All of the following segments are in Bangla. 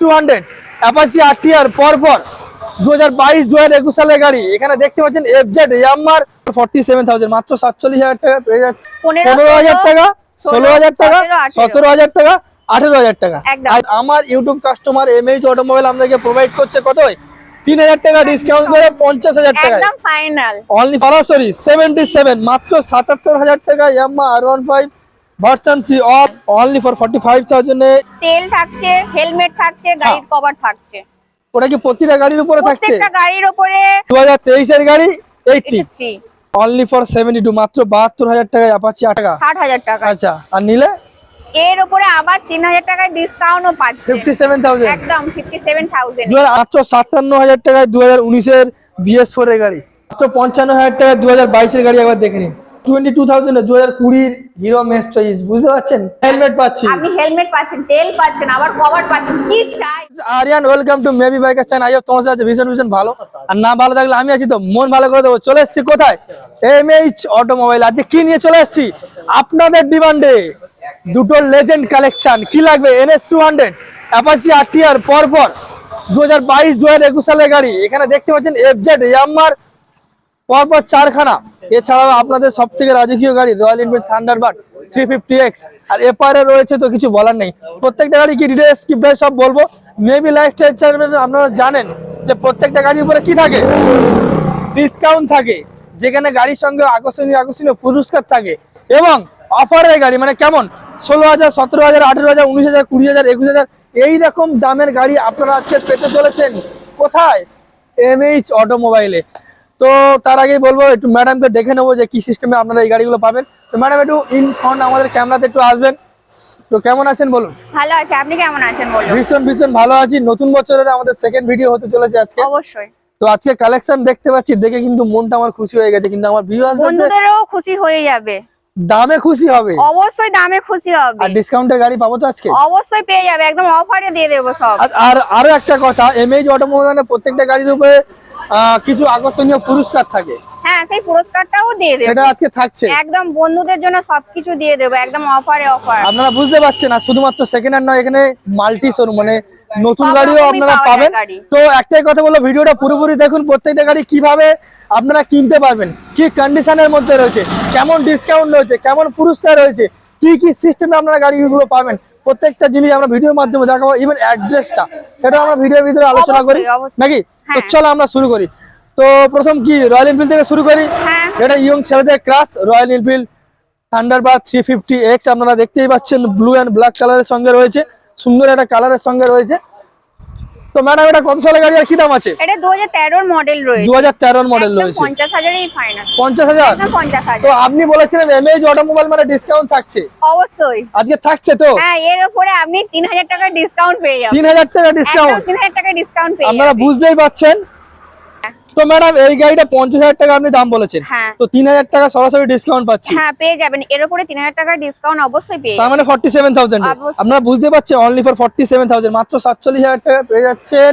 টু হান্ড্রেড অ্যাপাচি আরটিআর পর পর দু হাজার বাইশ দু হাজার একুশ সালের গাড়ি। এখানে দেখতে পাচ্ছেন এফজেড ইয়ামার ফর্টি সেভেন থাউজেন্ড মাত্র সাতচল্লিশ হাজার টাকা পেয়ে যাচ্ছে। পনেরো, হাজার টাকা ষোলো হাজার টাকা সতেরো, হাজার টাকা আঠেরো হাজার টাকা। আর আমার ইউটিউব কাস্টমার এমএইচ অটোমোবাইল আপনাদেরকে প্রোভাইড করছে কত তিন হাজার টাকা ডিসকাউন্ট করে পঞ্চাশ হাজার টাকা ফাইনাল অনলি সরাসরি সেভেন্টি সেভেন মাত্র সাতাত্তর হাজার টাকা Yamaha R one five version three off only for forty five থাউজেন্ডে তেল থাকছে হেলমেট থাকছে গাড়ির কভার থাকছে। ওটা কি প্রতিটা গাড়ির উপরে থাকছে? প্রত্যেকটা গাড়ির উপরে দু হাজার তেইশের গাড়ি এইটটি এসেছি অনলি ফর সেভেন্টি টু মাত্র বাহাত্তর হাজার টাকায় অ্যাপাচি আট টাকা। ষাট হাজার টাকা আচ্ছা আর নিলে? এর উপরে আবার তিন হাজার টাকায় ডিসকাউন্টও পাচ্ছে। ফিফটি সেভেন থাউজেন্ড একদম ফিফটি সেভেন থাউজেন্ড দু হাজার মাত্র সাতান্ন হাজার টাকায় দু হাজার উনিশের বিএস ফোর এর গাড়ি। মাত্র পঞ্চান্ন হাজার টাকায় দু হাজার বাইশের গাড়ি একবার দেখে নিন। টোয়েন্টি টু থাউজেন্ড দু হাজার কুড়ির হিরো মেস চয়েস বুঝতে পারছেন? হেলমেট পাচ্ছি। আপনি হেলমেট পাচ্ছেন তেল পাচ্ছেন আবার কভার পাচ্ছেন কি চাই? Aryan welcome to maybe biker channel আইও তোমার সাথে ভীষণ ভীষণ ভালো। আর না ভালো থাকলে আমি আছি তো মন ভালো করে দেবো। চলে এসেছি কোথায়? এমএইচ অটোমোবাইল আজকে কি নিয়ে চলে এসেছি? আপনাদের ডিমান্ডে দুটো লেজেন্ড কালেকশন কি লাগবে? NS two hundred Apache RTR পর পর দু হাজার বাইশ দু হাজার একুশ সালের গাড়ি। এখানে দেখতে পাচ্ছেন এফজেড ইয়াম্মার পরপর চারখানা। এছাড়াও আপনাদের সব থেকে রাজকীয় গাড়ি Royal Enfield Thunderbird three fifty X আর এপারে রয়েছে তো কিছু বলার নেই। প্রত্যেকটা গাড়ি কি ডিটেলস কি প্রাইস সব বলব। মেবি লাইফস্টাইল চ্যানেল আপনারা জানেন যে প্রত্যেকটা গাড়ির উপরে কি থাকে? ডিসকাউন্ট থাকে। যেখানে গাড়ির সঙ্গে আকর্ষণীয় আকর্ষণীয় পুরস্কার থাকে। এবং অফারের গাড়ি মানে কেমন? ষোলো হাজার সতেরো হাজার আঠেরো হাজার উনিশ হাজার কুড়ি হাজার একুশ হাজার এইরকম দামের গাড়ি আপনারা আজকে পেতে চলেছেন। কোথায়? এমএইচ অটোমোবাইলে তো তার আগেই বলব একটু ম্যাডামকে দেখে নেব যে কি সিস্টেমে আপনারা এই গাড়িগুলো পাবেন। তো ম্যাডাম একটু ইন ফ্রন্ট আমাদের ক্যামেরাতে একটু আসবেন। তো কেমন আছেন বলুন? ভালো আছে। আপনি কেমন আছেন বলুন? ভীষণ ভীষণ ভালো আছি। নতুন বছরের আমাদের সেকেন্ড ভিডিও হতে চলেছে আজকে। অবশ্যই। তো আজকে কালেকশন দেখতে পাচ্ছি দেখে কিন্তু মনটা আমার খুশি হয়ে গেছে। কিন্তু আমার ভিউয়ার্স বন্ধুদেরও খুশি হয়ে যাবে। দামে খুশি হবে। অবশ্যই দামে খুশি হবে। আর ডিসকাউন্টে গাড়ি পাবো তো আজকে? অবশ্যই পেয়ে যাবে। একদম অফারে দিয়ে দেবো সব। আর- আর আরও একটা কথা এমএইচ অটোমোবাইল মানে প্রত্যেকটা গাড়ির উপরে কিছু আকর্ষণীয় পুরস্কার থাকে। হ্যাঁ সেই পুরস্কারটাও দিয়ে দেবো। সেটা আজকে থাকছে। একদম বন্ধুদের জন্য সবকিছু দিয়ে দেবো একদম অফারে অফার আপনারা বুঝতে পারছেন না শুধুমাত্র সেকেন্ড হ্যান্ড নয় এখানে মাল্টি শোরুম মানে নতুন গাড়িও আপনারা পাবেন। তো একটাই কথা বলব ভিডিওটা পুরোপুরি দেখুন প্রত্যেকটা গাড়ি কীভাবে আপনারা কিনতে পারবেন কি কন্ডিশনের মধ্যে রয়েছে কেমন ডিসকাউন্ট রয়েছে কেমন পুরস্কার রয়েছে কি কি সিস্টেমে আপনারা গাড়িগুলো পাবেন প্রত্যেকটা জিনিস আমরা ভিডিওর মাধ্যমে দেখাবো ইভেন অ্যাড্রেসটা সেটা আমরা ভিডিওর ভিতরে আলোচনা করি। নাকি? তো হ্যাঁ। চলো আমরা শুরু করি। তো প্রথম কি রয়্যাল এনফিল্ড থেকে শুরু করি? হ্যাঁ। এটা ইয়ং ছেলেদের crush Royal Enfield Thunderbird three fifty X আপনারা দেখতেই পাচ্ছেন ব্লু অ্যান্ড ব্ল্যাক কালারের সঙ্গে রয়েছে। সুন্দর একটা কালারের সঙ্গে রয়েছে। তো ম্যাডাম এটা কত সালের গাড়ি আর কি দাম আছে? এটা 2013 এর মডেল রয়েছে। 2013 এর মডেল রয়েছে। 50000 এই ফাইনাল পঞ্চাশ হাজার? একদম পঞ্চাশ তো হাজার আপনি বলেছিলেন এমএজ অটোমোবাইল মানে ডিসকাউন্ট থাকছে। অবশ্যই। আজকে থাকছে তো? হ্যাঁ এর উপরে আপনি তিন হাজার টাকা ডিসকাউন্ট পেয়ে যাবেন। তিন হাজার টাকা ডিসকাউন্ট তিন হাজার টাকা ডিসকাউন্ট পেয়ে আপনারা বুঝতেই পাচ্ছেন তো ম্যাডাম এই গাড়িটা পঞ্চাশ হাজার টাকা আপনি দাম বলেছেন। হ্যাঁ। তো তিন হাজার টাকা সরাসরি ডিসকাউন্ট পাচ্ছি। হ্যাঁ পেয়ে যাবেন। এর উপরে তিন হাজার টাকা ডিসকাউন্ট অবশ্যই পেয়ে তার মানে ফর্টি সেভেন থাউজেন্ড। আপনারা বুঝতে পারছেন only for forty seven thousand মাত্র সাতচল্লিশ হাজার টাকা পেয়ে যাচ্ছেন।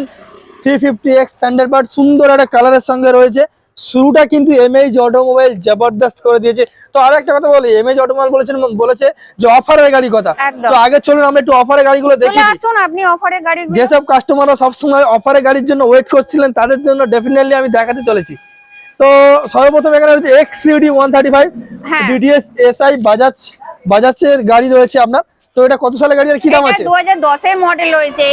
Three fifty X standard but সুন্দর একটা কালারের সঙ্গে রয়েছে। শুরুটা কিন্তু এমএইচ অটোমোবাইল জবরদস্ত করে দিয়েছে। তো আরও একটা কথা বলি এমএইচ অটোমোবাইল বলেছেন বলেছে যে অফারের গাড়ি কথা। তো আগে চলুন আমরা একটু অফারের গাড়িগুলো দেখি আসুন আপনি অফারের গাড়ি যেসব কাস্টমাররা সবসময় অফারের গাড়ির জন্য ওয়েট করছিলেন তাদের জন্য ডেফিনেটলি আমি দেখাতে চলেছি। তো সর্বপ্রথম এখানে রয়েছে X CD one thirty five হ্যাঁ। ডিডিএস এসআই বাজাজ বাজাজের গাড়ি রয়েছে আপনার। তো এটা কত সালের গাড়ি আর কি দাম আছে? দু হাজার দশের মডেল রয়েছে।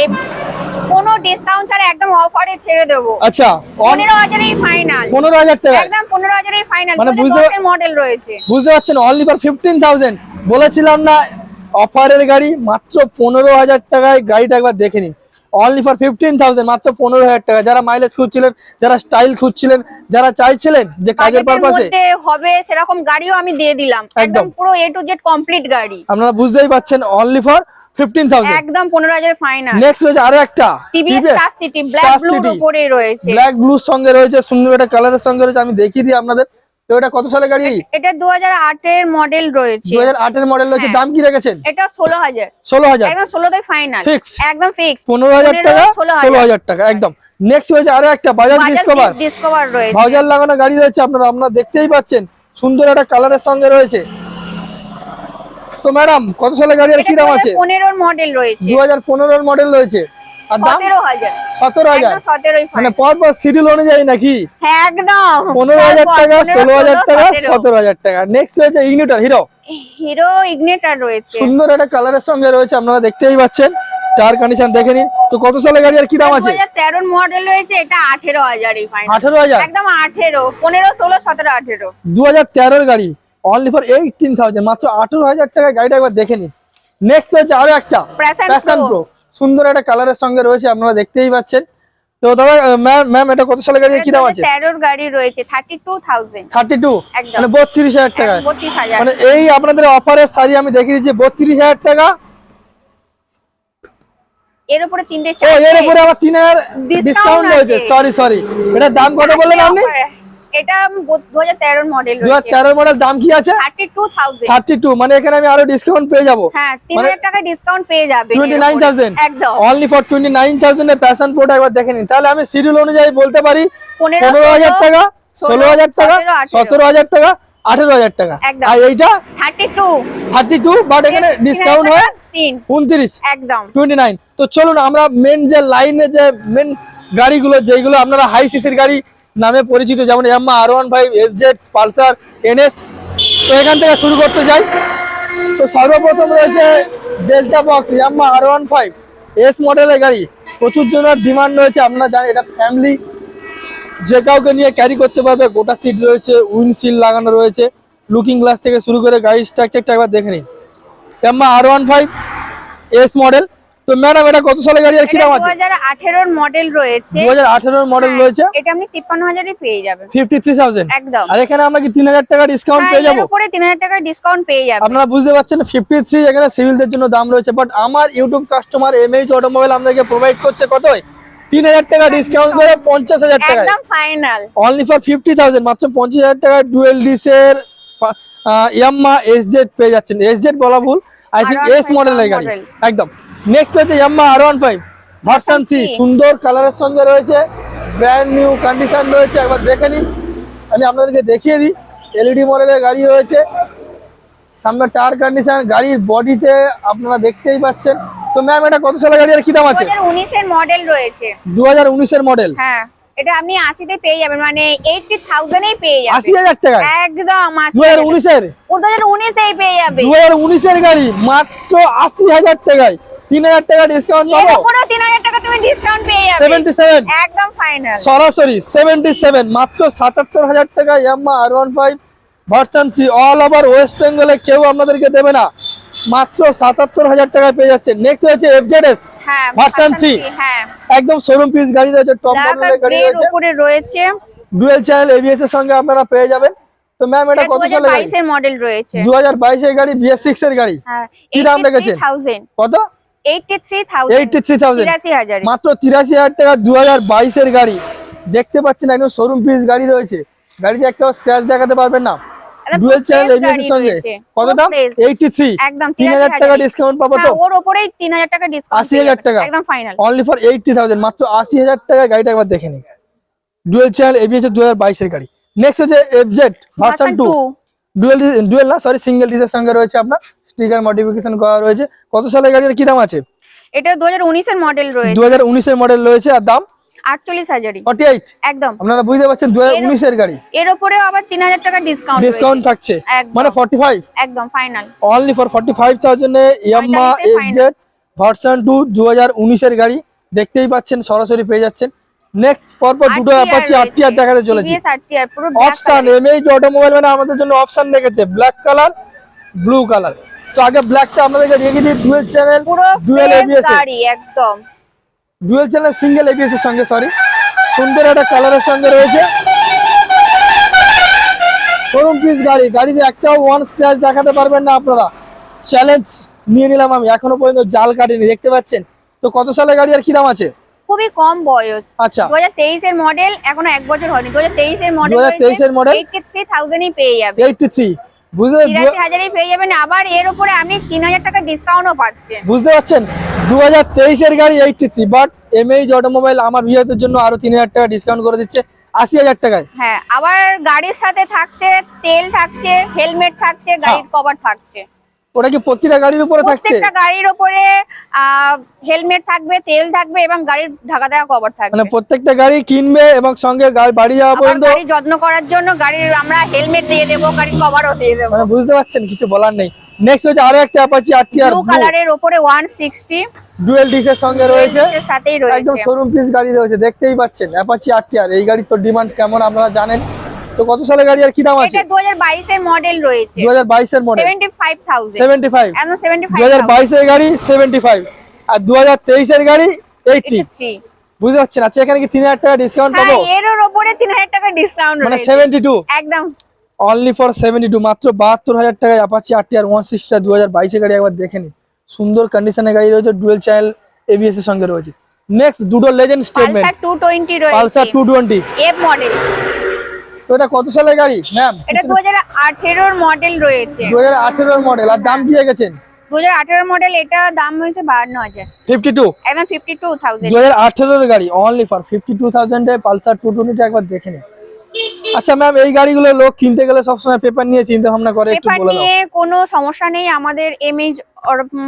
কোনো ডিসকাউন্ট ছাড়া একদম অফারে ছেড়ে দেবো। আচ্ছা পনেরো হাজারই ফাইনাল পনেরো হাজার টাকা। একদম পনেরো হাজারই ফাইনাল মানে বুঝতে- মডেল রয়েছে। বুঝতে পারছেন অনলি ফর ফিফটিন থাউজেন্ড বলেছিলাম না অফারের গাড়ি মাত্র পনেরো হাজার টাকায় গাড়িটা একবার দেখে নিন। অনলি ফর ফিফটিন থাউজেন্ড মাত্র পনেরো হাজার টাকা। যারা মাইলেজ খুঁজছিলেন যারা স্টাইল খুঁজছিলেন যারা চাইছিলেন যে কাজের পারপাসে হবে সেরকম গাড়িও আমি দিয়ে দিলাম। একদম। একদম। পুরো এ টু জেড কমপ্লিট গাড়ি। আপনারা বুঝতেই পাচ্ছেন অনলি ফর একদম পনেরো হাজার ফাইনাল নেক্সট রয়েছে আরও একটা। টিভিএস স্টার সিটি ব্ল্যাক ব্লুর উপরে রয়েছে। ব্ল্যাক ব্লুর সঙ্গে রয়েছে সুন্দর একটা কালারের সঙ্গে রয়েছে আমি দেখিয়ে দিই আপনাদের। তো এটা কত সালের গাড়ি? এটা দু হাজার আটের মডেল রয়েছে। দু হাজার আটের মডেল রয়েছে হ্যাঁ। দাম কি রেখেছেন? এটা ষোলো হাজার। ষোলো হাজার। ষোলোতে ফাইনাল Fixed? একদম ফিক্স পনেরো হাজার টাকা ষোলো ষোলো হাজার হাজার টাকা একদম। নেক্সট রয়েছে আরও একটা বাজাজ ডিসকভার ডিসকভার রয়েছে। লাগানো গাড়ি রয়েছে আপনারা আপনারা দেখতেই পাচ্ছেন। সুন্দর একটা কালারের সঙ্গে রয়েছে। তো ম্যাডাম কত সালের গাড়ি আর কি দাম আছে? পনেরোর মডেল রয়েছে। দু হাজার পনেরোর মডেল রয়েছে। আর দাম? সতেরো হাজার। সতেরো হাজার? একদম সতেরোই মানে পর পর সিডিউল অনুযায়ী নাকি? হ্যাঁ একদম। পনেরো হাজার তারপর টাকা পনেরো, ষোলো হাজার টাকা সতেরো। সতেরো হাজার টাকা। নেক্সট হয়েছে ইগনিটার হিরো হিরো ইগনেটার রয়েছে। সুন্দর একটা কালারের সঙ্গে রয়েছে আপনারা দেখতেই পাচ্ছেন। টায়ার কন্ডিশন দেখে নিন। তো কত সালে গাড়ি আর কি দাম আছে? হাজার তেরোর মডেল রয়েছে এটা আঠেরো হাজার এই ফাইনাল আঠারো হাজার? একদম আঠেরো পনেরো ষোলো সতেরো আঠেরো। দু হাজার তেরোর গাড়ি। অনলি ফর এইটিন থাউজেন্ড মাত্র আঠারো হাজার টাকায় গাড়িটা একবার দেখে নিন। নেক্সট হচ্ছে আরও একটা প্যাশন প্রো সুন্দর একটা কালারের সঙ্গে রয়েছে আপনারা দেখতেই পাচ্ছেন। তো দাদা ম্যাম ম্যাম এটা কত সালে গাড়ি? কি দাম আছে? তেরোর গাড়ি রয়েছে। মানে টাকায় মানে এই আপনাদের অফারের শাড়ি আমি দেখিয়ে দিচ্ছি টাকা। এর উপরে তিনটে ও এর উপরে আবার তিন হাজার Discount ডিসকাউন্ট রয়েছে। সরি সরি দাম কত বললেন আপনি। এটা মডেল রয়েছে। মডেল দাম কি আছে? মানে এখানে আমি আরও ডিসকাউন্ট পেয়ে যাব। হ্যাঁ মানে- হাজার টাকা ডিসকাউন্ট পেয়ে যাবে। টোয়েন্টি নাইন থাউজেন্ড একদম only for twenty nine passion প্রোটা একবার দেখে নিন। তাহলে আমি সিরিয়াল অনুযায়ী বলতে পারি টাকা টাকা আর এইটা বাট এখানে ডিসকাউন্ট হয় তিন। উনত্রিশ। একদম। টোয়েন্টি নাইন তো চলুন আমরা মেন যে লাইনে যে মেন গাড়িগুলো যেগুলো আপনারা হাই সিসির গাড়ি নামে পরিচিত, যেমন Yamaha R one five F Z Pulsar, NS, তো এখান থেকে শুরু করতে চাই তো সর্বপ্রথম রয়েছে Deltabox Yamaha R one five S মডেলের গাড়ি। প্রচুর জনের ডিমান্ড রয়েছে, আপনারা জানেন, এটা ফ্যামিলি যে কাউকে নিয়ে ক্যারি করতে পারবে, গোটা সিট রয়েছে উইন্ডশিল্ড লাগানো রয়েছে। লুকিং গ্লাস থেকে শুরু করে গাড়ির স্ট্রাকচারটা একবার দেখে নিন। Yamaha R one five S model. তো ম্যাডাম এটা কত সালে গাড়ি আর কি দাম আছে? হাজার আঠেরোর মডেল রয়েছে। দু হাজার আঠেরোর মডেল রয়েছে। এটা আপনি তিপ্পান্ন হাজারে পেয়ে যাবেন। ফিফটি থ্রি থাউজেন্ড একদম। আর এখানে আমরা কি তিন হাজার টাকা ডিসকাউন্ট হ্যাঁ, পেয়ে এর যাব? উপরে তিন হাজার টাকা ডিসকাউন্ট পেয়ে যাবেন। আপনারা বুঝতে পারছেন ফিফটি থ্রি এখানে সিভিলদের জন্য দাম রয়েছে। বাট আমার ইউটিউব কাস্টমার এমএইচ অটোমোবাইল আপনাদেরকে প্রোভাইড করছে কত তিন হাজার টাকা ডিসকাউন্ট করে পঞ্চাশ হাজার একদম final only for fifty thousand মাত্র পঞ্চাশ হাজার টাকা ডুয়েল ডিসের ইয়াম্মা এস জেড পেয়ে যাচ্ছেন। এস জেড বলা ভুল। আই থিঙ্ক এস মডেলের গাড়ি। একদম। নেক্সট হচ্ছে Yamaha R one five version three সুন্দর কালারের সঙ্গে রয়েছে ব্র্যান্ড নিউ কন্ডিশন রয়েছে একবার দেখে নিন। আমি আপনাদেরকে দেখিয়ে দিই এলইডি মডেলের গাড়ি রয়েছে। সামনে টায়ার কন্ডিশন গাড়ির বডিতে আপনারা দেখতেই পাচ্ছেন। তো ম্যাম এটা কত সালের গাড়ি আর কি দাম আছে? হাজার উনিশের মডেল রয়েছে। দু হাজার উনিশের মডেল হ্যাঁ এটা আপনি আশিতে পেয়ে যাবেন মানে এইটটি থাউজেন্ডেই পেয়ে আশি যাবেন হাজার টাকায়? একদম দু হাজার। উনিশের? দু হাজার উনিশেই পেয়ে যাবে। দু হাজার উনিশের গাড়ি মাত্র আশি হাজার টাকায়। তিন হাজার টাকা ডিসকাউন্ট পাবো। উপরেও তিন হাজার টাকা তুমি ডিসকাউন্ট পেয়ে যাবে। সেভেন্টি সেভেন একদম ফাইনাল সরাসরি সেভেন্টি সেভেন মাত্র সাতাত্তর হাজার টাকা Yamaha R one five version three all over West বেঙ্গলে কেউ আপনাদেরকে দেবে না। মাত্র সাতাত্তর হাজার টাকায় পেয়ে যাচ্ছে। নেক্সট হচ্ছে এফজেডএস হ্যাঁ three। হ্যাঁ। একদম শোরুম পিস গাড়ি রয়েছে টপ মডেলের গাড়ি রয়েছে। উপরে রয়েছে। ডুয়েল চ্যানেল এবিএস এর সঙ্গে আপনারা পেয়ে যাবেন। তো ম্যাম এটা কত সালে গাড়ি? বাইশের মডেল রয়েছে। দু হাজার বাইশের গাড়ি বিএস সিক্স এর গাড়ি। হ্যাঁ কি দাম রেখেছেন? থাউজেন্ড কত? মাত্র তিরাশি হাজার টাকা দু হাজার বাইশের গাড়ি। দেখতে পাচ্ছেন একদম শোরুম পিস গাড়ি রয়েছে। গাড়িতে একটা স্ক্র্যাচ দেখাতে পারবেন না। ডুয়েল চ্যানেল এবিএস এর সঙ্গে। কত দাম? একদম টাকা ডিসকাউন্ট পাবো তো? হ্যাঁ, ওর তিন হাজার টাকা ডিসকাউন্ট 80,000 টাকা? একদম final only for eighty thousand মাত্র আশি হাজার টাকা গাড়িটা একবার দেখে নিন। ডুয়েল চ্যানেল এবিএস দু হাজার বাইশের গাড়ি। নেক্সট হচ্ছে FZ version two dual dual না সরি সিঙ্গেল ডিসের সঙ্গে রয়েছে আপনার। স্টিকার মডিফিকেশন করা রয়েছে। কত সালের গাড়ির কি দাম আছে? এটা দু হাজার উনিশের মডেল রয়েছে। দু হাজার উনিশের মডেল রয়েছে আর দাম? আটচল্লিশ হাজারই। ফর্টি এইট একদম। আপনারা বুঝতে পারছেন দু হাজার উনিশের গাড়ি। এর উপরেও আবার তিন হাজার টাকা ডিসকাউন্ট ডিসকাউন্ট থাকছে। মানে ফর্টি ফাইভ একদম final only for forty five থাউজেন্ডে Yamaha. XZ version two দু হাজার উনিশের গাড়ি। দেখতেই পাচ্ছেন সরাসরি পেয়ে যাচ্ছেন। নেক্সট পরপর দুটো অ্যাপাচি আটটি আর দেখাতে চলেছে। অপশন এমএইচ অটোমোবাইল মানে আমাদের জন্য অপশন রেখেছে। ব্ল্যাক কালার ব্লু কালার তো আগে ব্ল্যাকটা আপনাদেরকে রেখে দিই ডুয়েল চ্যানেল পুরো ডুয়েল এবিএস একদম। ডুয়েল চ্যানেল সিঙ্গেল এবিএস এর সঙ্গে সরি সুন্দর একটা কালারের সঙ্গে রয়েছে। শোরুম পিস গাড়ি গাড়িতে একটাও ওয়ান স্ক্র্যাচ দেখাতে পারবেন না আপনারা। চ্যালেঞ্জ নিয়ে নিলাম আমি এখনও পর্যন্ত জাল কাটিনি দেখতে পাচ্ছেন? তো কত সালের গাড়ি আর কি দাম আছে? খুবই কম বয়স। আচ্ছা। 2023 এর মডেল এখনও এক বছর হয়নি 2023 এর মডেল 2023 এর মডেল 83000 এ পেয়ে যাবে। 83 আবার এর টাকা বুঝতে পারছেন? গাড়ি আমার জন্য আরও 3000 টাকা ডিসকাউন্ট করে দিচ্ছে আশি হাজার হ্যাঁ আবার গাড়ির সাথে থাকছে তেল থাকছে হেলমেট থাকছে গাড়ির হ্যাঁ। কভার থাকছে। ওটা কি প্রতিটা গাড়ির উপরে থাকছে? প্রত্যেকটা গাড়ির ওপরে হেলমেট থাকবে তেল থাকবে এবং গাড়ির ঢাকা দেওয়া কভার থাকবে। মানে প্রত্যেকটা গাড়ি কিনবে এবং সঙ্গে গাড়ি বাড়ি যাওয়া পর্যন্ত গাড়ি যত্ন করার জন্য গাড়ির আমরা হেলমেট দিয়ে দেবো গাড়ির কভারও দিয়ে দেবো। মানে বুঝতে পারছেন কিছু বলার নেই। নেক্সট হচ্ছে আরও একটা অ্যাপাচি আরটিআর ব্লু কালারের ওয়ান সিক্সটি ডুয়েল ডিসের সঙ্গে রয়েছে। সাথেই একদম রয়েছে শোরুম পিস গাড়ি রয়েছে দেখতেই পাচ্ছেন। অ্যাপাচি আরটিআর এই গাড়ির তো ডিমান্ড কেমন আপনারা জানেন? তো কত সালে গাড়ি আর কি দাম আছে? এটা মডেল রয়েছে। মডেল গাড়ি আর গাড়ি বুঝতে পারছেন আচ্ছা এখানে কি টাকা ডিসকাউন্ট হ্যাঁ এর ডিসকাউন্ট মানে একদম। অনলি ফর সেভেন্টি টু মাত্র টাকায় আর গাড়ি একবার দেখে নিন। সুন্দর কন্ডিশনের গাড়ি রয়েছে ডুয়েল চ্যানেল এবিএস এর সঙ্গে রয়েছে। Next legend statement Pulsar F model তো এটা কত সালের গাড়ি? ম্যাম এটা দু হাজার আঠেরোর মডেল রয়েছে। দু হাজার আঠেরোর মডেল আর দাম গেছেন? দু হাজার মডেল এটা দাম হয়েছে বাহান্ন হাজার ফিফটি টু একদম ফিফটি টু থাউজেন্ড হাজার আঠেরোর গাড়ি অনলি ফর ফিফটি টু থাউজেন্ডে পালসার টু টোয়েন্টিটা একবার দেখে নিন। আচ্ছা ম্যাম এই গাড়িগুলো লোক কিনতে গেলে সবসময় পেপার নিয়ে চিন্তা ভাবনা করে একটু বলে দাও। নিয়ে কোনো সমস্যা নেই আমাদের এমএইচ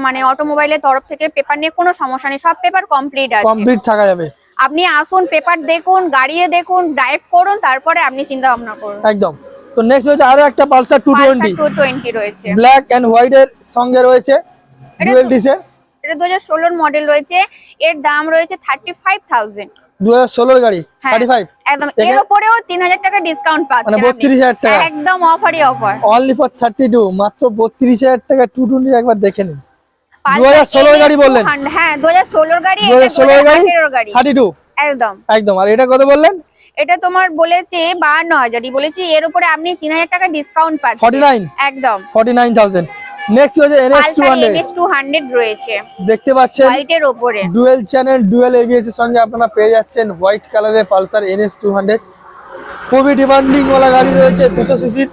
মানে অটোমোবাইলের তরফ থেকে পেপার নিয়ে কোনো সমস্যা নেই সব পেপার কমপ্লিট আছে। কমপ্লিট থাকা যাবে। আপনি আসুন পেপার দেখুন গাড়িয়ে দেখুন ড্রাইভ করুন তারপরে আপনি চিন্তা ভাবনা করুন। একদম। তো নেক্সট হচ্ছে আরও একটা Pulsar two twenty two twenty রয়েছে। ব্ল্যাক এন্ড হোয়াইট এর সঙ্গে রয়েছে ডুয়েল তো- এটা দু হাজার ষোলোর মডেল রয়েছে। এর দাম রয়েছে থার্টি ফাইভ থাউজেন্ড দু হাজার ষোলোর গাড়ি হ্যাঁ। থার্টি ফাইভ একদম। এর উপরেও তিন হাজার টাকা ডিসকাউন্ট পাচ্ছেন মানে আপনি। 32,000 টাকা। একদম অফারই offer only for thirty two মাত্র বত্রিশ হাজার টাকা টু টোয়েন্টি একবার দেখে নিন। গাড়ি বললেন? হ্যাঁ গাড়ি গাড়ি? গাড়ি। থার্টি টু একদম। একদম আর এটা কত বললেন? এটা তোমার বলেছে বলেছি এর উপরে আপনি তিন হাজার টাকা ডিসকাউন্ট পাচ্ছেন। একদম। নেক্সট হচ্ছে রয়েছে। দেখতে পাচ্ছেন হোয়াইটের ওপরে। ডুয়েল চ্যানেল ডুয়েল এবিএস এর সঙ্গে আপনারা পেয়ে যাচ্ছেন হোয়াইট কালারের পালসার খুবই ডিমান্ডিং গাড়ি রয়েছে দুশো সিসির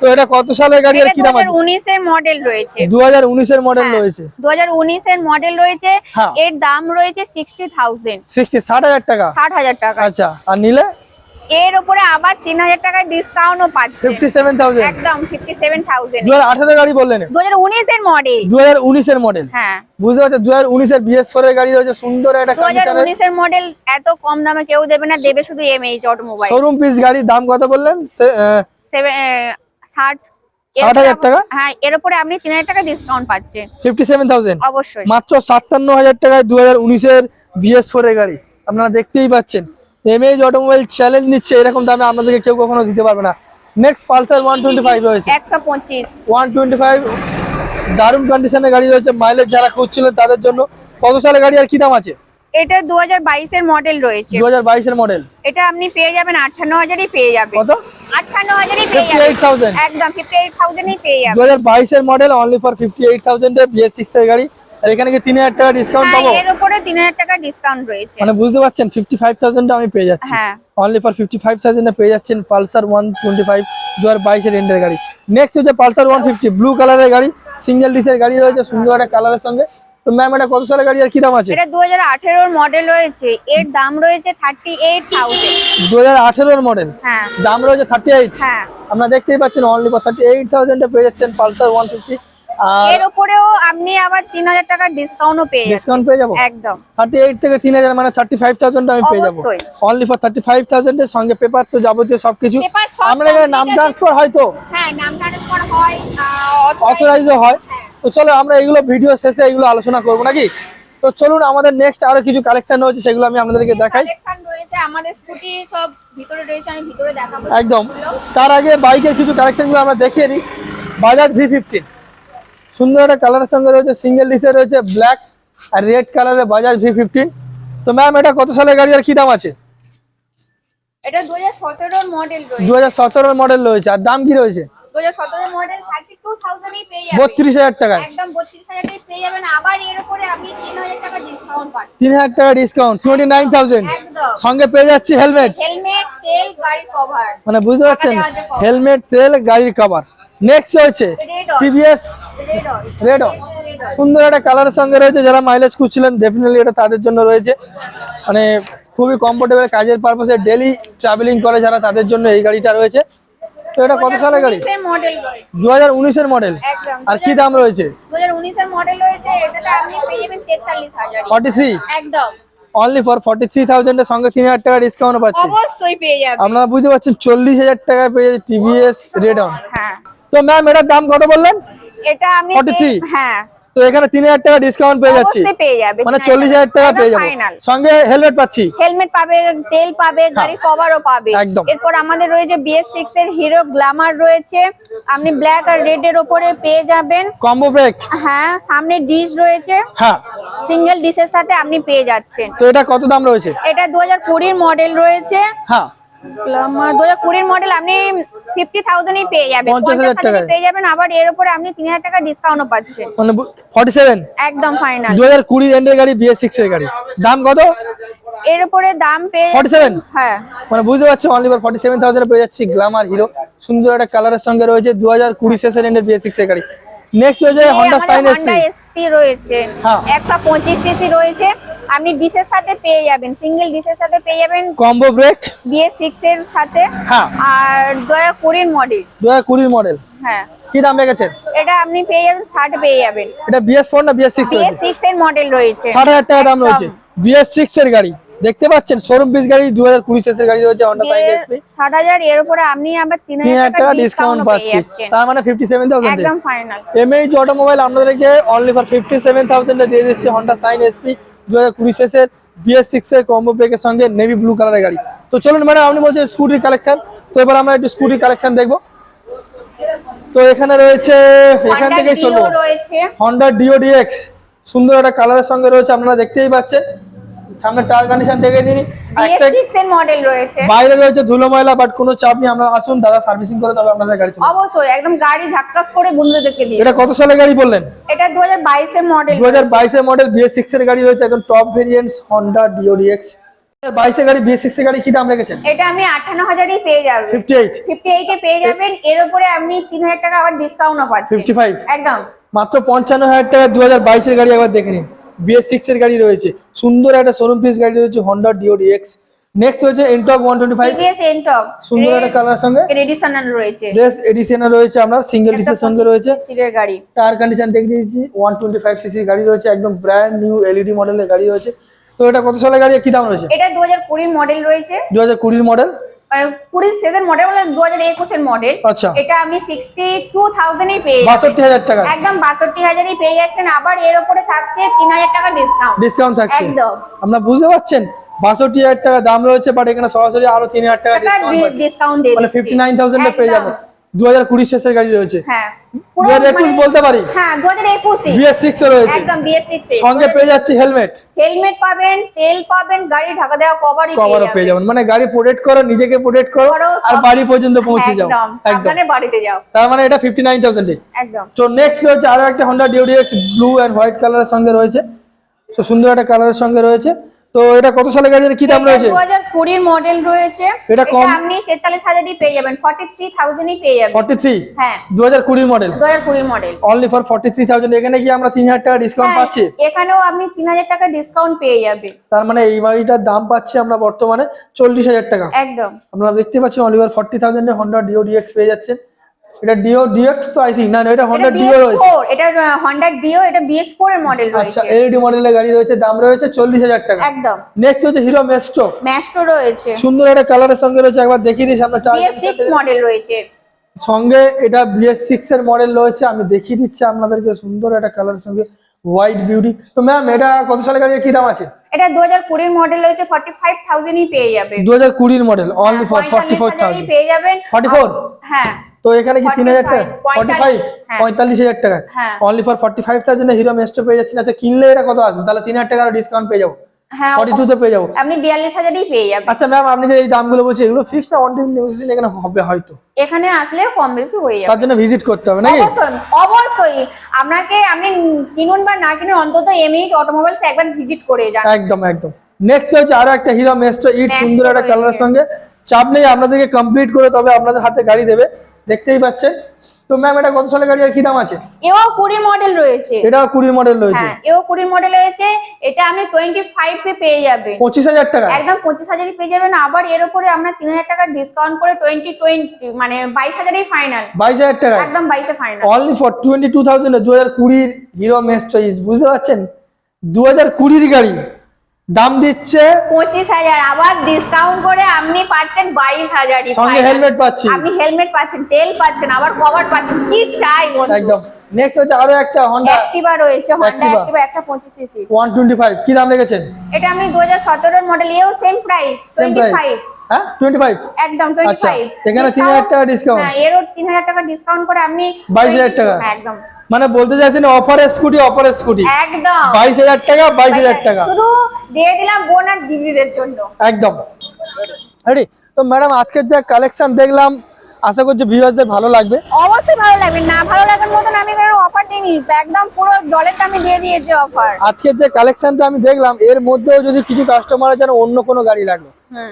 তো এটা কত সালের গাড়ি আর কি দাম আছে? উনিশের মডেল রয়েছে। দু হাজার উনিশের মডেল। রয়েছে। দু হাজার উনিশের মডেল রয়েছে। হ্যাঁ। এর দাম রয়েছে সিক্সটি থাউজেন্ড সিক্সটি ষাট হাজার টাকা? ষাট হাজার টাকা। আচ্ছা আর নিলে? এর উপরে আবার তিন হাজার টাকার ডিসকাউন্টও পাচ্ছে। ফিফটি সেভেন থাউজেন্ড একদম ফিফটি সেভেন থাউজেন্ড দু হাজার আঠারো গাড়ি বললেন। দু হাজার উনিশের মডেল দু হাজার উনিশের মডেল হ্যাঁ। বুঝতে দু হাজার উনিশের বিএস এর গাড়ি রয়েছে সুন্দর একটা দু হাজার উনিশের মডেল এত কম দামে কেউ দেবে না দেবে শুধু এমএইচ অটোমোবাইল শোরুম পিস গাড়ির দাম কত বললেন? সে- আহ, সেভেন ষাট হাজার টাকা? হ্যাঁ এর উপরে আপনি তিন হাজার টাকা ডিসকাউন্ট পাচ্ছেন ফিফটি সেভেন থাউজেন্ড অবশ্যই। মাত্র সাতান্ন হাজার টাকায় দু হাজার উনিশের বিএস ফোর এর গাড়ি। আপনারা দেখতেই পাচ্ছেন। এমএজ অটোমোবাইল চ্যালেঞ্জ নিচ্ছে এরকম দামে আপনাদেরকে কেউ কখনো দিতে পারবে না। Next Pulsar one twenty five রয়েছে। একশো পঁচিশ। ওয়ান টোয়েন্টি ফাইভ দারুণ কন্ডিশনের গাড়ি রয়েছে। মাইলেজ যারা খুঁজছিলেন তাদের জন্য। কত সালের গাড়ি আর কি দাম আছে? এটা দু হাজার বাইশের মডেল রয়েছে। দু হাজার বাইশের মডেল এটা আপনি পেয়ে যাবেন আটান্ন হাজারই পেয়ে যাবেন। কত? আটান্ন হাজারই পেয়ে যাবেন। এইট থাউজেন্ড একদম ফিফটি এইট থাউজেন্ডই পেয়ে যাবেন। হাজার বাইশের model only for fifty eight থাউজেন্ডে BS six এর গাড়ি। আর এখানে কি তিন হাজার টাকা ডিসকাউন্ট হ্যাঁ পাবো? এর উপরে তিন হাজার টাকা ডিসকাউন্ট রয়েছে। মানে বুঝতে পারছেন ফিফটি ফাইভ থাউজেন্ডে আমি পেয়ে যাচ্ছি। হ্যাঁ। অনলি ফর ফিফটি ফাইভ থাউজেন্ডে পেয়ে যাচ্ছেন পালসার ওয়ান টোয়েন্টি ফাইভ দু হাজার বাইশের এন্ডের গাড়ি। নেক্সট হচ্ছে পালসার ওয়ান ফিফটি ব্লু কালারের গাড়ি। সিঙ্গেল ডিসের গাড়ি রয়েছে সুন্দর একটা কালারের সঙ্গে। তো ম্যাম এটা কত সালের গাড়ি আর কি দাম আছে? এটা দু হাজার আঠেরোর মডেল রয়েছে। এর দাম রয়েছে থার্টি এইট থাউজেন্ড দু হাজার আঠেরোর মডেল হ্যাঁ। দাম রয়েছে থার্টি এইট হ্যাঁ। আপনারা দেখতেই পাচ্ছেন অনলি ফর থার্টি এইট থাউজেন্ডে পেয়ে যাচ্ছেন পালসার ওয়ান ফিফটি আর এর উপরেও আপনি আবার তিন হাজার টাকার ডিসকাউন্টও পেয়ে যাবেন ডিসকাউন্ট পেয়ে যাব? একদম। থার্টি এইট থেকে তিন হাজার মানে থার্টি ফাইভ থাউজেন্ড আমি পেয়ে যাব। অনলি ফর থার্টি ফাইভ থাউজেন্ডের সঙ্গে পেপার তো যাবতীয় সবকিছু। আমরা নাম। ট্রান্সফার হয়তো হ্যাঁ নাম ট্রান্সফার হয় অথরাইজও হয়। তো চলো আমরা এগুলো ভিডিও শেষে এগুলো আলোচনা করব নাকি? তো চলুন আমাদের নেক্সট আরও কিছু কালেকশন রয়েছে সেগুলো আমি আপনাদেরকে দেখাই। আমাদের স্কুটি সব ভিতরে রয়েছে আমি ভিতরে দেখাবো। একদম। তার আগে বাইকের কিছু কালেকশনগুলো আমরা দেখিয়ে নিই বাজাজ ভি ফিফটিন সুন্দর একটা কালারের সঙ্গে রয়েছে সিঙ্গেল ডিসে রয়েছে ব্ল্যাক আর রেড কালারের বাজাজ ভি ফিফটিন তো ম্যাম এটা কত সালের গাড়ি আর কি দাম আছে? এটা দু হাজার সতেরোর মডেল রয়েছে। দু হাজার সতেরোর মডেল রয়েছে। আর দাম কি রয়েছে? মডেল পেয়ে যাবেন। একদম পেয়ে যাবেন। আবার এর উপরে আপনি টাকা ডিসকাউন্ট টাকা ডিসকাউন্ট সঙ্গে পেয়ে যাচ্ছি হেলমেট হেলমেট তেল গাড়ির কভার মানে বুঝতে পারছেন। হেলমেট তেল গাড়ির কভার নেক্সট হচ্ছে টিভিএস রেড সুন্দর একটা কালারের সঙ্গে রয়েছে। যারা মাইলেজ খুঁজছিলেন ডেফিনেটলি এটা তাদের জন্য রয়েছে। মানে খুবই কমফোর্টেবল কাজের পারপাসে ডেলি ট্রাভেলিং করে যারা তাদের জন্য এই গাড়িটা রয়েছে। তো এটা কত সালের গাড়ি? দু হাজার উনিশের মডেল আর কি দাম রয়েছে? ফর্টি থ্রি একদম। অনলি ফর ফর্টি থ্রি থাউজেন্ডের সঙ্গে তিন হাজার টাকা ডিসকাউন্ট পাচ্ছি। অবশ্যই পেয়ে যাবেন। আপনারা বুঝতে পারছেন চল্লিশ হাজার টাকায় পেয়ে যাচ্ছে টিভিএস রেড অন হ্যাঁ। তো ম্যাম এটার দাম কত বললেন? এটা আমি 43? পেয়ে- হ্যাঁ। তো এখানে তিন হাজার টাকা ডিসকাউন্ট পেয়ে যাচ্ছি। মানে চল্লিশ হাজার টাকা পেয়ে যাব। সঙ্গে হেলমেট পাচ্ছি। হেলমেট পাবে তেল পাবে গাড়ির কভারও পাবে। হ্যাঁ। একদম। এরপর আমাদের রয়েছে বিএস সিক্স এর হিরো গ্ল্যামার রয়েছে। আপনি ব্ল্যাক আর রেড এর উপরে পেয়ে যাবেন। কম্বো ব্রেক হ্যাঁ সামনে ডিশ রয়েছে। হ্যাঁ। সিঙ্গেল ডিশের সাথে আপনি পেয়ে যাচ্ছেন। তো এটা কত দাম রয়েছে? এটা দু হাজার কুড়ির মডেল রয়েছে। হ্যাঁ। গ্ল্যামার দু হাজার মডেল আপনি ফিফটি থাউজেন্ডই পেয়ে যাবেন পঞ্চাশ হাজারে টাকায়। পেয়ে যাবেন আবার এর উপরে আপনি তিন হাজার টাকা ডিসকাউন্টও পাচ্ছেন। মানে ফর্টি সেভেন একদম ফাইনাল দু হাজার কুড়ি এন্ডের গাড়ি বিএস সিক্স এর গাড়ি। দাম কত? এর উপরে দাম পেয়ে 47? হ্যাঁ। মানে বুঝতে পারছি only for forty seven thousand পেয়ে যাচ্ছি গ্লামার হিরো সুন্দর একটা কালারের সঙ্গে রয়েছে দু হাজার কুড়ি শেষের এন্ডের বিএস এর গাড়ি। নেক্সট রয়েছে হন্ডা সাইন এসপি এসপি রয়েছে। হ্যাঁ। একশো পঁচিশ সিসি রয়েছে। আপনি ডিশের সাথে পেয়ে যাবেন সিঙ্গেল ডিশের সাথে পেয়ে যাবেন কম্বো ব্রেক। বিএ সিক্স এর সাথে হ্যাঁ। আর দু হাজার কুড়ির মডেল। দু হাজার কুড়ির মডেল। হ্যাঁ। কি দাম রেখেছেন এটা আপনি পেয়ে যাবেন ষাট পেয়ে যাবেন। এটা বিএস ফোর না বিএস সিক্স বিএ সিক্স এর মডেল রয়েছে। ষাট হাজার টাকা দাম রয়েছে। বিএস সিক্স এর গাড়ি। দেখতে পাচ্ছেন শোরুম পিস গাড়ি দু হাজার কুড়ি শেষের গাড়ি রয়েছে হন্ডা সাইন এসপি ষাট হাজার এর উপরে আপনি আবার তিন হাজার টাকা ডিসকাউন্ট ডিসকাউন্ট পাচ্ছি। তার মানে ফিফটি সেভেন থাউজেন্ড একদম ফাইনাল এমএইচ অটোমোবাইল আপনাদেরকে অনলি ফর ফিফটি সেভেন থাউজেন্ডে দিয়ে দিচ্ছে হন্ডা সাইন এসপি দু হাজার কুড়ি শেষের বিএস সিক্স এর কম্বো ব্রেকের সঙ্গে নেভি ব্লু কালারের গাড়ি। তো চলুন ম্যাডাম আপনি বলছেন স্কুটির কালেকশন তো এবার আমরা একটু স্কুটির কালেকশন দেখব। তো এখানে রয়েছে এখান থেকে চলো হন্ডা ডিও ডিএক্স সুন্দর একটা কালারের সঙ্গে রয়েছে আপনারা দেখতেই পাচ্ছেন। সামনে টায়ার কন্ডিশন দেখে দিন। এর মডেল রয়েছে। বাইরে রয়েছে ধুলো ময়লা বাট কোনো চাপ নেই। আপনারা আসুন দাদা সার্ভিসিং করে তবে আপনাদের গাড়ি চলবে অবশ্যই একদম গাড়ি ঝাক্কাস করে বন্ধুদেরকে দিয়ে এটা কত সালের গাড়ি বললেন? এটা দু হাজার বাইশের মডেল দু হাজার বাইশের মডেল বিএস সিক্স এর গাড়ি রয়েছে একদম টপ ভেরিয়েন্টস হন্ডা ডিওডিএক্স বাইশের গাড়ি বিএস সিক্স এর গাড়ি কি দাম রেখেছেন? এটা আপনি পেয়ে যাবেন ফিফটি এইট ফিফটি এইটে পেয়ে যাবেন। এর উপরে আপনি টাকা আবার ডিসকাউন্টও পাচ্ছেন। 55 একদম। মাত্র পঞ্চান্ন হাজার টাকা গাড়ি একবার দেখে নিন। বিএস সিক্স এর গাড়ি রয়েছে। সুন্দর একটা শোরুম পিস গাড়ি রয়েছে হন্ডা ডিওডিএক্স নেক্সট রয়েছে NTorq one twenty five TVS NTorq সুন্দর একটা কালার সঙ্গে। এডিশনাল রয়েছে। ড্রেস এডিশনে রয়েছে আপনার সিঙ্গেল ডিসের সঙ্গে রয়েছে। সিটের গাড়ি। টায়ার কন্ডিশন দেখে দিয়েছি ওয়ান টোয়েন্টি ফাইভ সিসির গাড়ি রয়েছে একদম ব্র্যান্ড নিউ এলইডি মডেলের গাড়ি রয়েছে। তো এটা কত সালের গাড়ি কি দাম রয়েছে? এটা দু হাজার কুড়ির মডেল রয়েছে। দু হাজার কুড়ির মডেল কুড়ির সেভেন মডেল বলে দু হাজার একুশের মডেল আচ্ছা। এটা সিক্সটি টু পেয়ে বাষট্টি হাজার টাকা। একদম বাষট্টি হাজারই পেয়ে যাচ্ছেন। আবার এর উপরে থাকছে তিন হাজার টাকা ডিসকাউন্ট ডিসকাউন্ট থাকছে। একদম। আপনারা বুঝতে পারছেন? বাষট্টি হাজার টাকা দাম রয়েছে বাট এখানে সরাসরি আরও তিন হাজার টাকা ডিসকাউন্ট মানে পেয়ে যাবেন। দু হাজার কুড়ি শেষের গাড়ি রয়েছে। হ্যাঁ। দু হাজার একুশ মানে- বলতে পারি? হ্যাঁ বিএস সিক্স রয়েছে। সঙ্গে পেয়ে যাচ্ছি হেলমেট। হেলমেট পাবেন তেল পাবেন গাড়ি ঢাকা দেওয়া কভারও পেয়ে যাবেন। মানে গাড়ি প্রোটেক্ট করো নিজেকে প্রোটেক্ট করো আর বাড়ি পর্যন্ত পৌঁছে যাও। একদম বাড়িতে যাও। তার মানে এটা ফিফটি নাইন থাউজেন্ডে একদম। তো নেক্সট রয়েছে আরও একটা Honda Dio DX blue and white কালারের সঙ্গে রয়েছে। তো সুন্দর একটা কালারের সঙ্গে রয়েছে। তো এটা কত সালের গাড়ির কি দাম রয়েছে? দু হাজার কুড়ির মডেল রয়েছে। এটা কম- আপনি তেতাল্লিশ হাজারই পেয়ে যাবেন ফর্টি থ্রি থাউজেন্ডই পেয়ে যাবেন। ফর্টি থ্রি হ্যাঁ। দু হাজার কুড়ির মডেল দু হাজার কুড়ির model only for forty three thousand এখানে কি আমরা তিন হাজার টাকা ডিসকাউন্ট হ্যাঁ, পাচ্ছি? এখানেও আপনি তিন হাজার টাকা ডিসকাউন্ট পেয়ে যাবেন। তার মানে এই বাড়িটার দাম পাচ্ছি আমরা বর্তমানে চল্লিশ হাজার টাকা। একদম। আপনারা দেখতে পাচ্ছেন অলিভার ফর্টি থাউজেন্ডে হন্ডা ডিও ডিএক্স পেয়ে যাচ্ছেন। এটা ডিও ডিএক্স তো আই থিঙ্ক না এটা হন্ডা ডিও রয়েছে। এটা হন্ডা ডিও এটা বিএস ফোর এর মডেল আচ্ছা রয়েছে। এলইডি মডেলের গাড়ি রয়েছে দাম রয়েছে চল্লিশ হাজার টাকা। একদম। নেক্সট হচ্ছে হিরো মেস্ট্রো ম্যাস্টো রয়েছে। সুন্দর একটা কালারের সঙ্গে রয়েছে একবার দেখিয়ে দিয়েছি আমরা বিএস সিক্স মডেল রয়েছে। সঙ্গে এটা বিএস সিক্স এর মডেল রয়েছে আমি দেখিয়ে দিচ্ছি আপনাদেরকে সুন্দর একটা কালারের সঙ্গে হোয়াইট বিউটি তো ম্যাম এটা কত সালের গাড়ি কি দাম আছে? এটা দু হাজার কুড়ির মডেল রয়েছে ফর্টি ফাইভ থাউজেন্ডই পেয়ে যাবেন। দু হাজার কুড়ির model only for forty four thousand পেয়ে যাবেন। 44? হ্যাঁ। তো এখানে কি তিন হাজার টাকা? 45, ফর্টি ফাইভ হ্যাঁ। পঁয়তাল্লিশ হাজার টাকা। হ্যাঁ। Only for forty five Hero Maestro পেয়ে যাচ্ছেন। আচ্ছা কিনলে এটা কত আসবে? তাহলে তিন হাজার টাকা ডিসকাউন্ট পেয়ে যাব। হ্যাঁ ফর্টি টু তে পেয়ে যাব। আপনি বিয়াল্লিশ হাজারই পেয়ে যাবেন। আচ্ছা ম্যাম আপনি যে এই দামগুলো বলছেন এগুলো ফিক্স না অন নেগোসিয়েশন এখানে হবে হয়তো? এখানে আসলে কম বেশি হয়ে যাবে। তার জন্য ভিজিট করতে হবে নাকি? অবশ্যই অবশ্যই। আপনাকে আপনি কিনুন বা না কিনুন অন্তত এমএইচ অটোমোবাইলস একবার ভিজিট করে যান। একদম একদম। নেক্সট হচ্ছে আরও একটা হিরো মেস্ট্রো ইট সুন্দর একটা। কালারের সঙ্গে। চাপ নেই আপনাদেরকে কমপ্লিট করে তবে আপনাদের হাতে গাড়ি দেবে। দেখতেই পাচ্ছেন তো ম্যাম এটা কত সালের গাড়ি আর কি দাম আছে? এও কুড়ির মডেল রয়েছে। এটা কুড়ি মডেল রয়েছে। হ্যাঁ এও কুড়ির মডেল রয়েছে। এটা আপনি টোয়েন্টি ফাইভ পে পেয়ে যাবেন। পঁচিশ হাজার টাকা। একদম পঁচিশ হাজারই পেয়ে যাবেন। আবার এর উপরে আমরা তিন হাজার টাকা ডিসকাউন্ট করে টোয়েন্টি টোয়েন্টি মানে বাইশ হাজারই ফাইনাল বাইশ হাজার টাকা। একদম বাইশে final only for twenty two thousand দু হাজার কুড়ির হিরো মেস চয়েস বুঝতে পারছেন? দু হাজার কুড়ির গাড়ি। দাম দিচ্ছে পঁচিশ হাজার। আবার ডিসকাউন্ট করে আপনি পাচ্ছেন বাইশ হাজার সঙ্গে হেলমেট পাচ্ছেন। আপনি হেলমেট পাচ্ছেন তেল পাচ্ছেন আবার কভার পাচ্ছেন। কি চাই একদম। নেক্সট হচ্ছে আরও একটা হন্ডা রয়েছে Activa। সিসি কি দাম রেখেছেন? এটা আপনি মডেল এও same price same twenty price five হ্যাঁ? টোয়েন্টি ফাইভ একদম টোয়েন্টি আচ্ছা, ফাইভ এখানে 3,000 টাকা ডিসকাউন্ট হ্যাঁ এরও তিন হাজার টাকা ডিসকাউন্ট করে আপনি 22,000 টাকা। হ্যাঁ, একদম। মানে বলতে চাইছেন অফারের স্কুটি অফারের স্কুটি একদম। বাইশ হাজার টাকা বাইশ হাজার টাকা। শুধু দিয়ে দিলাম বোন আর দিদিদের জন্য। একদম। রেডি তো ম্যাডাম আজকের যা কালেকশন দেখলাম আশা করছি ভিউয়ার্সদের ভালো লাগবে। অবশ্যই ভালো লাগবে। না ভালো লাগার মতন আমি কোনো অফার দিইনি। একদম পুরো জলের দামে দিয়ে দিয়েছি অফার আজকের যে কালেকশনটা আমি দেখলাম এর মধ্যেও যদি কিছু কাস্টমার যেন অন্য কোনো গাড়ি লাগল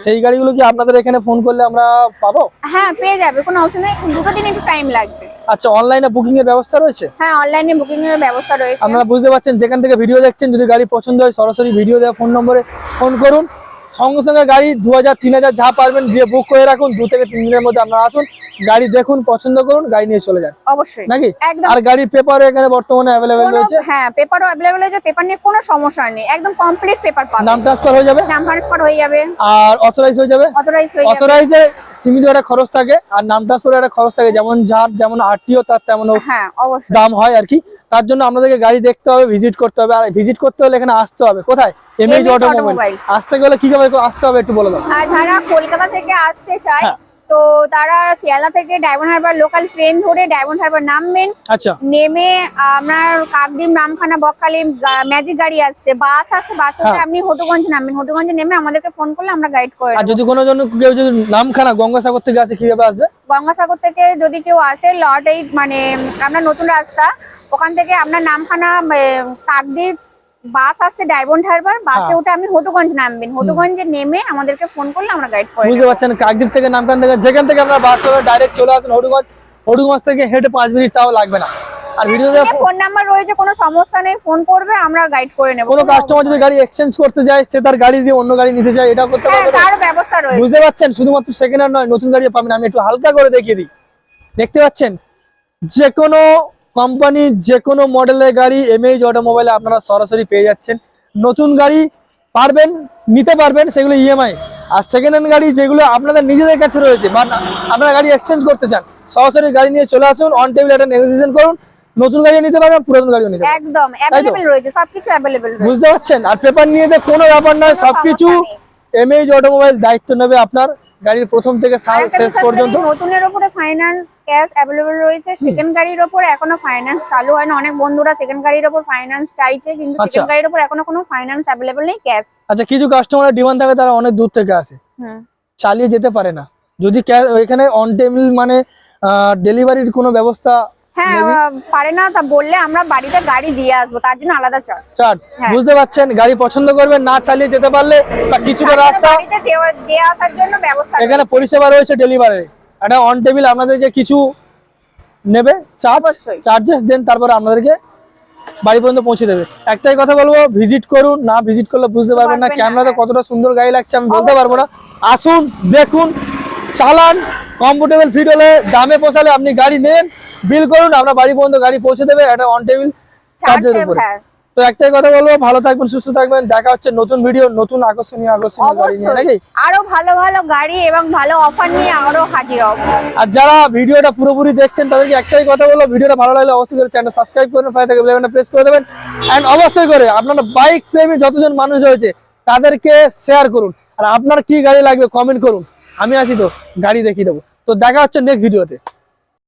সেই গাড়িগুলো কি আপনাদের এখানে ফোন করলে আমরা পাবো? হ্যাঁ পেয়ে যাবে কোনো অপশন নেই। দুটো দিন একটু টাইম লাগবে। আচ্ছা অনলাইনে বুকিং এর ব্যবস্থা রয়েছে? হ্যাঁ অনলাইনে বুকিং এর ব্যবস্থা রয়েছে। আপনারা বুঝতে পারছেন যেখান থেকে ভিডিও দেখছেন যদি গাড়ি পছন্দ হয় সরাসরি ভিডিও দেওয়া ফোন নম্বরে ফোন করুন। সঙ্গে সঙ্গে গাড়ি দু হাজার তিন হাজার যা পারবেন দিয়ে বুক করে রাখুন দু থেকে তিন দিনের মধ্যে আপনারা আসুন গাড়ি দেখুন পছন্দ করুন গাড়ি নিয়ে চলে যান। অবশ্যই। নাকি? আর গাড়ির পেপারও এখানে বর্তমানে অ্যাভেলেবেল রয়েছে। হ্যাঁ পেপারও অ্যাভেলেবল আছে পেপার নিয়ে কোনো সমস্যা নেই। একদম কমপ্লিট পেপার পাবেন। নাম ট্রান্সফার হয়ে যাবে? নাম ট্রান্সফার হয়ে যাবে। আর অথরাইজ হয়ে যাবে? অথরাইজ হয়ে যাবে। অথরাইজে সীমিত একটা খরচ থাকে আর নাম ট্রান্সফারের একটা খরচ থাকে যেমন যার যেমন আরটিও তার তেমন হ্যাঁ অবশ্যই। দাম হয় আর কি। তার জন্য আপনাদেরকে গাড়ি দেখতে হবে ভিজিট করতে হবে আর ভিজিট করতে হলে এখানে আসতে হবে। কোথায়? এমএইচ অটোমোবাইল আসতে গেলে কীভাবে আসতে হবে একটু বলে দাও। যারা কলকাতা থেকে আসতে চায় হ্যাঁ। তো তারা শিয়ালদা থেকে ডায়মন্ড হারবার লোকাল ট্রেন ধরে ডায়মন্ড হারবার নামবেন। আচ্ছা। নেমে আপনার কাকদ্বীপ নামখানা বকখালি ম্যাজিক গাড়ি আসছে। বাস আছে বাস উঠে হ্যাঁ। আপনি হটুগঞ্জ নামবেন। হটুগঞ্জে নেমে আমাদেরকে ফোন করলে আমরা গাইড করে আর যদি কোনো জন্য কেউ যদি নামখানা গঙ্গাসাগর থেকে আসে কীভাবে আসবে? গঙ্গাসাগর থেকে যদি কেউ আসে লট এইট মানে আপনার নতুন রাস্তা ওখান থেকে আপনার নামখানা কাকদ্বীপ বাস আসছে ডায়মন্ড হারবার বাসে হ্যাঁ। উঠে আপনি হটুগঞ্জ নামবেন। হটুগঞ্জে নেমে আমাদেরকে ফোন করলে আমরা গাইড করে বুঝতে পারছেন কাকদ্বীপ থেকে নামখান থেকে যেখান থেকে আপনারা বাস করে ডাইরেক্ট চলে আসেন হডুগঞ্জ হডুগঞ্জ থেকে হেঁটে পাঁচ মিনিট তাও লাগবে না। আর ভিডিও ফোন নাম্বার রয়েছে কোনো সমস্যা নেই ফোন করবে আমরা গাইড করে নেব। কোনো কাস্টমার যদি গাড়ি এক্সচেঞ্জ করতে যায় সে তার গাড়ি দিয়ে অন্য গাড়ি নিতে চায় এটাও করতে হ্যাঁ পারবে তার ব্যবস্থা রয়েছে। বুঝতে পারছেন? শুধুমাত্র সেকেন্ড হ্যান্ড নয় নতুন গাড়ি পাবেন। আমি একটু হালকা করে দেখিয়ে দিই। দেখতে পাচ্ছেন? যে কোনো কোম্পানি যে কোনো মডেলের গাড়ি এমএইচ অটোমোবাইলে আপনারা সরাসরি পেয়ে যাচ্ছেন। নতুন গাড়ি পারবেন নিতে পারবেন সেগুলো ইএমআই আর সেকেন্ড হ্যান্ড গাড়ি যেগুলো আপনাদের নিজেদের কাছে রয়েছে বা আপনারা গাড়ি এক্সচেঞ্জ করতে চান সরাসরি গাড়ি নিয়ে চলে আসুন অন টেবিল একটা নেগোসিয়েশন করুন নতুন গাড়িও নিতে পারবেন পুরাতন গাড়িও নিতে পারবেন। একদম রয়েছে সবকিছু রয়েছে। বুঝতে পারছেন? আর পেপার নিয়ে কোনো ব্যাপার নয় সবকিছু এমএইচ অটোমোবাইল দায়িত্ব নেবে আপনার। গাড়ির প্রথম থেকে শেষ পর্যন্ত নতুনের উপরে ফাইন্যান্স ক্যাশ অ্যাভেলেবেল রয়েছে সেকেন্ড গাড়ির উপর এখনও ফাইন্যান্স চালু হয় না অনেক বন্ধুরা সেকেন্ড গাড়ির উপর ফাইন্যান্স চাইছে কিন্তু আচ্ছা। সেকেন্ড গাড়ির উপর এখনও কোনো ফাইন্যান্স অ্যাভেলেবেল নেই ক্যাশ আচ্ছা কিছু কাস্টমারের ডিমান্ড থাকে তারা অনেক দূর থেকে আসে। হ্যাঁ চালিয়ে যেতে পারে না। যদি এখানে অন টেবিল মানে ডেলিভারির কোনো ব্যবস্থা হ্যাঁ পারে না তা বললে আমরা বাড়িতে গাড়ি দিয়ে আসব তার জন্য আলাদা চার্জ চার্জ হ্যাঁ। বুঝতে পারছেন? গাড়ি পছন্দ করবেন না চালিয়ে যেতে পারলে বা কিছুটা রাস্তা বাড়িতে দিয়ে আসার জন্য ব্যবস্থা এখানে পরিষেবা রয়েছে ডেলিভারি। অন টেবিল আপনাদেরকে কিছু নেবে চার্জ চার্জেস দেন তারপর আপনাদেরকে বাড়ি পর্যন্ত পৌঁছে দেবে। একটাই কথা বলব ভিজিট করুন না ভিজিট করলে বুঝতে পারবেন না ক্যামেরাতে। কতটা সুন্দর গাড়ি লাগছে আমি বলতে পারব না। আসুন দেখুন চালান। কমফোর্টেবল ফিট হলে দামে পোষালে আপনি গাড়ি নেন বিল করুন আমরা বাড়ি পর্যন্ত গাড়ি পৌঁছে দেবে একটা অন টেবিল চার্জের উপরে। হ্যাঁ। তো একটাই কথা বলব ভালো থাকবেন সুস্থ থাকবেন দেখা হচ্ছে নতুন ভিডিও নতুন আকর্ষণীয় আকর্ষণীয় গাড়ি নিয়ে নাকি? আরও ভালো ভালো গাড়ি এবং ভালো অফার নিয়ে আরও হাজির হব। আর যারা ভিডিওটা পুরোপুরি দেখছেন তাদেরকে একটাই কথা বলব ভিডিওটা ভালো লাগলে অবশ্যই করে চ্যানেল সাবস্ক্রাইব করবেন পাশে থেকে বেল প্রেস করে দেবেন। এন্ড অবশ্যই করে আপনারা বাইক প্রেমী যতজন মানুষ হয়েছে তাদেরকে শেয়ার করুন। আর আপনার কি গাড়ি লাগবে কমেন্ট করুন। আমি আছি তো গাড়ি দেখিয়ে দেবো। তো দেখা হচ্ছে নেক্সট ভিডিওতে